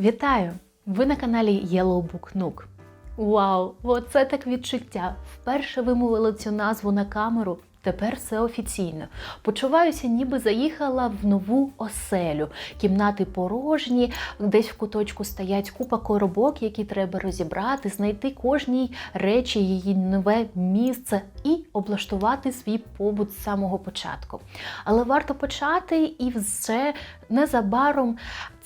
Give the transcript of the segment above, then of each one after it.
Вітаю! Ви на каналі Yellow Book Nook. Вау! Оце так відчуття! Вперше вимовила цю назву на камеру. Тепер все офіційно. Почуваюся, ніби заїхала в нову оселю. Кімнати порожні, десь в куточку стоять купа коробок, які треба розібрати, знайти кожній речі її нове місце і облаштувати свій побут з самого початку. Але варто почати, і вже незабаром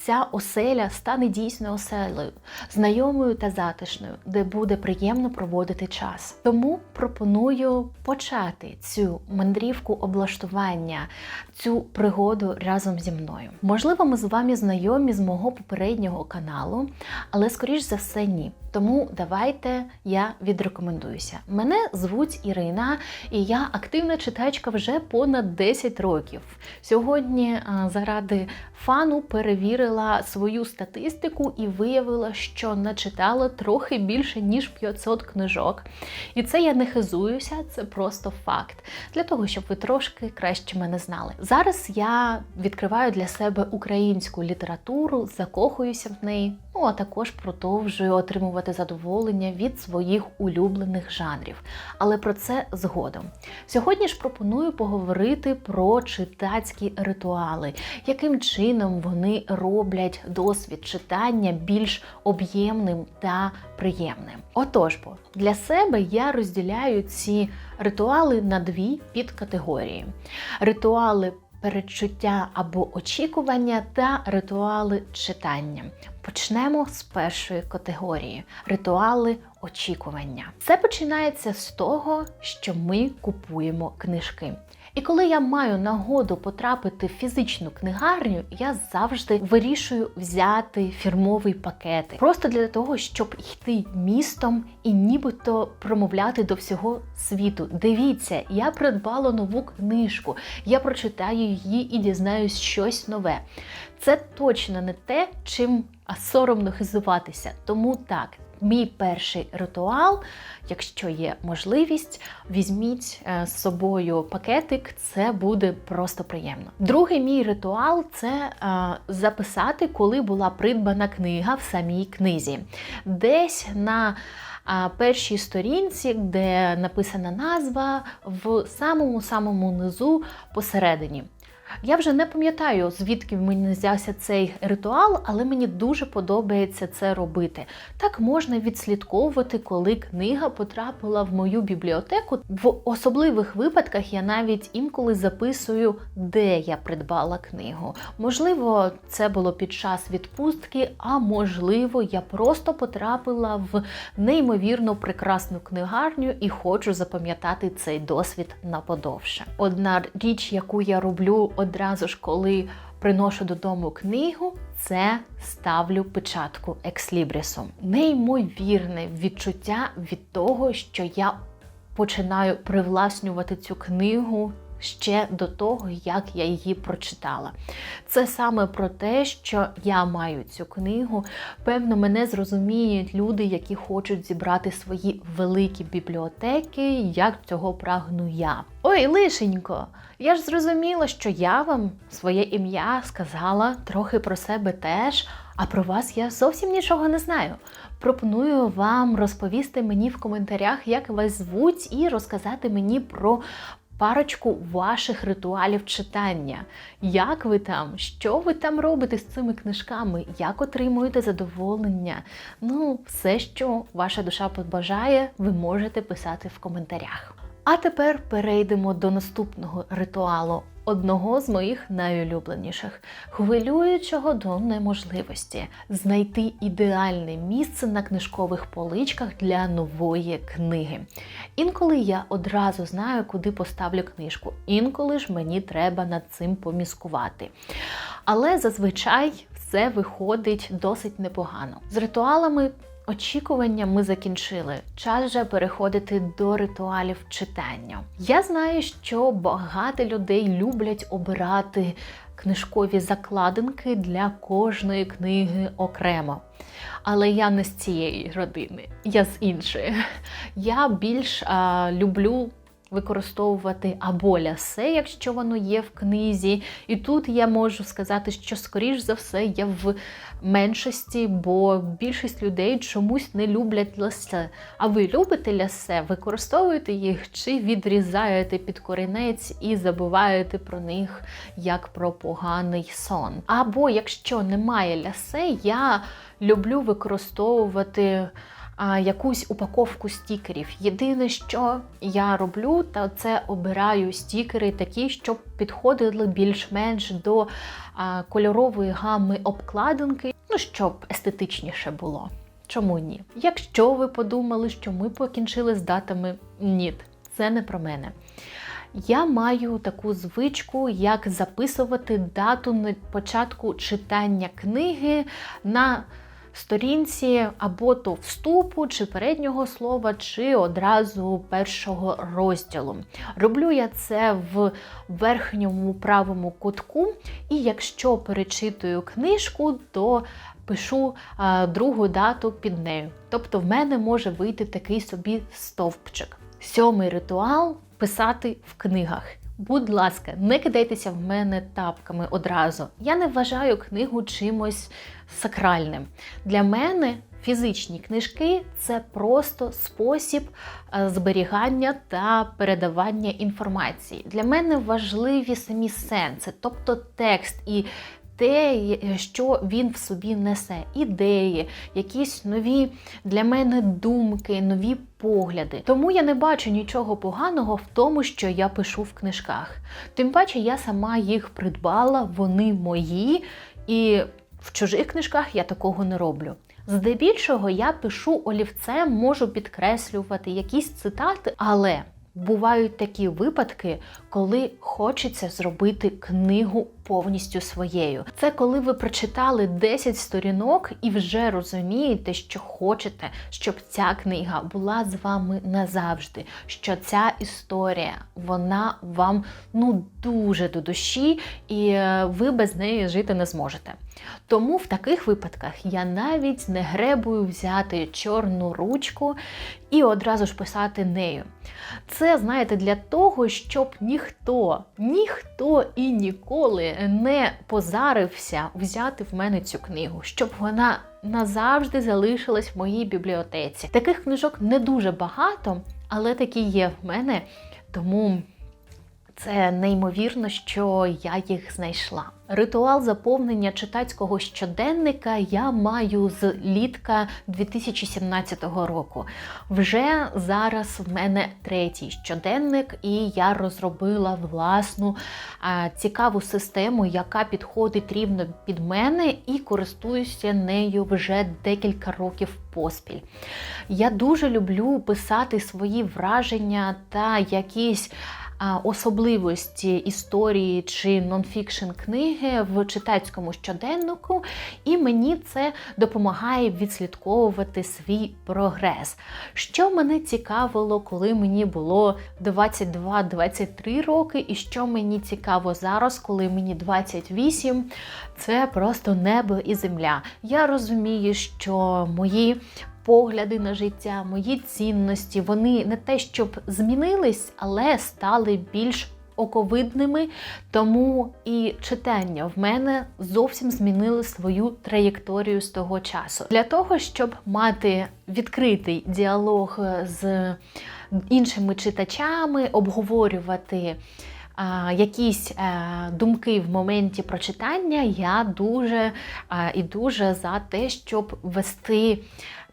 ця оселя стане дійсно оселею, знайомою та затишною, де буде приємно проводити час. Тому пропоную почати цю мандрівку облаштування, цю пригоду разом зі мною. Можливо, ми з вами знайомі з мого попереднього каналу, але скоріш за все ні. Тому давайте я відрекомендуюся. Мене звуть Ірина, і я активна читачка вже понад 10 років. Сьогодні заради фану перевірила свою статистику і виявила, що начитала трохи більше ніж 500 книжок. І це я не хизуюся, це просто факт. Для того, щоб ви трошки краще мене знали. Зараз я відкриваю для себе українську літературу, закохуюся в неї. Ну а також продовжую отримувати задоволення від своїх улюблених жанрів. Але про це згодом. Сьогодні ж пропоную поговорити про читацькі ритуали, яким чином вони роблять досвід читання більш об'ємним та приємним. Отож, бо для себе я розділяю ці ритуали на дві підкатегорії: ритуали передчуття або очікування та ритуали читання. Почнемо з першої категорії ритуали очікування. Це починається з того, що ми купуємо книжки. І коли я маю нагоду потрапити в фізичну книгарню, я завжди вирішую взяти фірмовий пакетик. Просто для того, щоб йти містом і нібито промовляти до всього світу. Дивіться, я придбала нову книжку, я прочитаю її і дізнаюсь щось нове. Це точно не те, чим соромно хизуватися. Тому так. Мій перший ритуал, якщо є можливість, візьміть з собою пакетик, це буде просто приємно. Другий мій ритуал це е, записати, коли була придбана книга в самій книзі. Десь на а першій сторінці, де написана назва, в самому-самому низу посередині. Я вже не пам'ятаю, звідки мені взявся цей ритуал, але мені дуже подобається це робити. Так можна відслідковувати, коли книга потрапила в мою бібліотеку. В особливих випадках я навіть інколи записую, де я придбала книгу. Можливо, це було під час відпустки, а можливо, я просто потрапила в неймовірно прекрасну книгарню і хочу запам'ятати цей досвід наподовше. Одна річ, яку я роблю одразу ж, коли приношу додому книгу, це ставлю печатку екслібрісу. Неймовірне відчуття від того, що я починаю привласнювати цю книгу. Ще до того, як я її прочитала. Це саме про те, що я маю цю книгу. Певно, мене зрозуміють люди, які хочуть зібрати свої великі бібліотеки, як цього прагну я. Ой, лишенько! Я ж зрозуміла, що я вам своє ім'я сказала трохи про себе теж, а про вас я зовсім нічого не знаю. Пропоную вам розповісти мені в коментарях, як вас звуть, і розказати мені про парочку ваших ритуалів читання. Як ви там? Що ви там робите з цими книжками? Як отримуєте задоволення? Ну, все, що ваша душа побажає, ви можете писати в коментарях. А тепер перейдемо до наступного ритуалу. Одного з моїх найулюбленіших, хвилюючого до неможливості знайти ідеальне місце на книжкових поличках для нової книги. Інколи я одразу знаю, куди поставлю книжку, інколи ж мені треба над цим поміскувати. Але зазвичай все виходить досить непогано. З ритуалами Очікування ми закінчили. Час же переходити до ритуалів читання. Я знаю, що багато людей люблять обирати книжкові закладинки для кожної книги окремо. Але я не з цієї родини, я з іншої. Я більш а, люблю використовувати або лясе, якщо воно є в книзі. І тут я можу сказати, що, скоріш за все, я в меншості, бо більшість людей чомусь не люблять лясе. А ви любите лясе? Використовуєте їх чи відрізаєте під корінець і забуваєте про них як про поганий сон? Або якщо немає лясе, я люблю використовувати якусь упаковку стікерів. Єдине, що я роблю, то це обираю стікери такі, щоб підходили більш-менш до кольорової гами обкладинки, ну щоб естетичніше було. Чому ні? Якщо ви подумали, що ми покінчили з датами, ні, це не про мене. Я маю таку звичку, як записувати дату на початку читання книги на сторінці або то вступу, чи переднього слова, чи одразу першого розділу. Роблю я це в верхньому правому кутку, і якщо перечитую книжку, то пишу а, другу дату під нею. Тобто в мене може вийти такий собі стовпчик. Сьомий ритуал писати в книгах. Будь ласка, не кидайтеся в мене тапками одразу. Я не вважаю книгу чимось сакральним. Для мене фізичні книжки це просто спосіб е, зберігання та передавання інформації. Для мене важливі самі сенси, тобто текст і. Те, що він в собі несе, ідеї, якісь нові для мене думки, нові погляди. Тому я не бачу нічого поганого в тому, що я пишу в книжках. Тим паче, я сама їх придбала, вони мої, і в чужих книжках я такого не роблю. Здебільшого я пишу олівцем, можу підкреслювати якісь цитати, але бувають такі випадки, коли хочеться зробити книгу повністю своєю. Це коли ви прочитали 10 сторінок і вже розумієте, що хочете, щоб ця книга була з вами назавжди. Що ця історія вона вам ну дуже до душі, і е, ви без неї жити не зможете. Тому в таких випадках я навіть не гребую взяти чорну ручку і одразу ж писати нею. Це, знаєте, для того, щоб ніхто, ніхто і ніколи не позарився взяти в мене цю книгу, щоб вона назавжди залишилась в моїй бібліотеці. Таких книжок не дуже багато, але такі є в мене, тому це неймовірно, що я їх знайшла. Ритуал заповнення читацького щоденника я маю з літка 2017 року. Вже зараз в мене третій щоденник, і я розробила власну а, цікаву систему, яка підходить рівно під мене, і користуюся нею вже декілька років поспіль. Я дуже люблю писати свої враження та якісь особливості історії чи нонфікшн книги в читацькому щоденнику, і мені це допомагає відслідковувати свій прогрес. Що мене цікавило, коли мені було 22-23 роки, і що мені цікаво зараз, коли мені 28, це просто небо і земля. Я розумію, що мої погляди на життя, мої цінності, вони не те, щоб змінились, але стали більш оковидними, тому і читання в мене зовсім змінили свою траєкторію з того часу. Для того, щоб мати відкритий діалог з іншими читачами, обговорювати. Якісь е, думки в моменті прочитання я дуже е, і дуже за те, щоб вести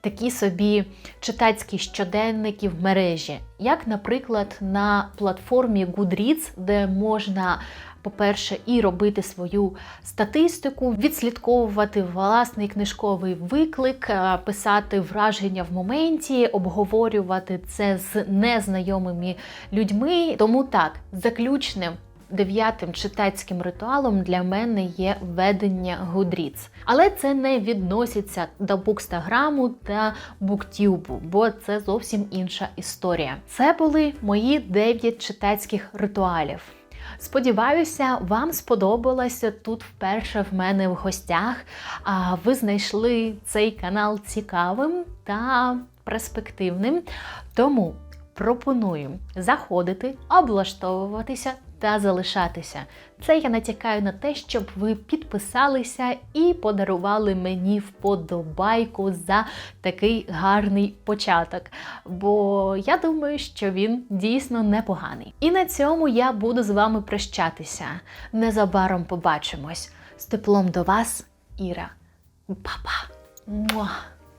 такі собі читацькі щоденники в мережі, як, наприклад, на платформі Goodreads, де можна. По-перше, і робити свою статистику, відслідковувати власний книжковий виклик, е, писати враження в моменті, обговорювати це з незнайомими людьми. Тому так, заключним дев'ятим читацьким ритуалом для мене є ведення Goodreads. Але це не відноситься до букстаграму та буктюбу, бо це зовсім інша історія. Це були мої дев'ять читацьких ритуалів. Сподіваюся, вам сподобалося тут вперше в мене в гостях. А ви знайшли цей канал цікавим та перспективним. Тому пропоную заходити, облаштовуватися та залишатися. Це я натякаю на те, щоб ви підписалися і подарували мені вподобайку за такий гарний початок. Бо я думаю, що він дійсно непоганий. І на цьому я буду з вами прощатися. Незабаром побачимось. З теплом до вас, Іра. Па-па!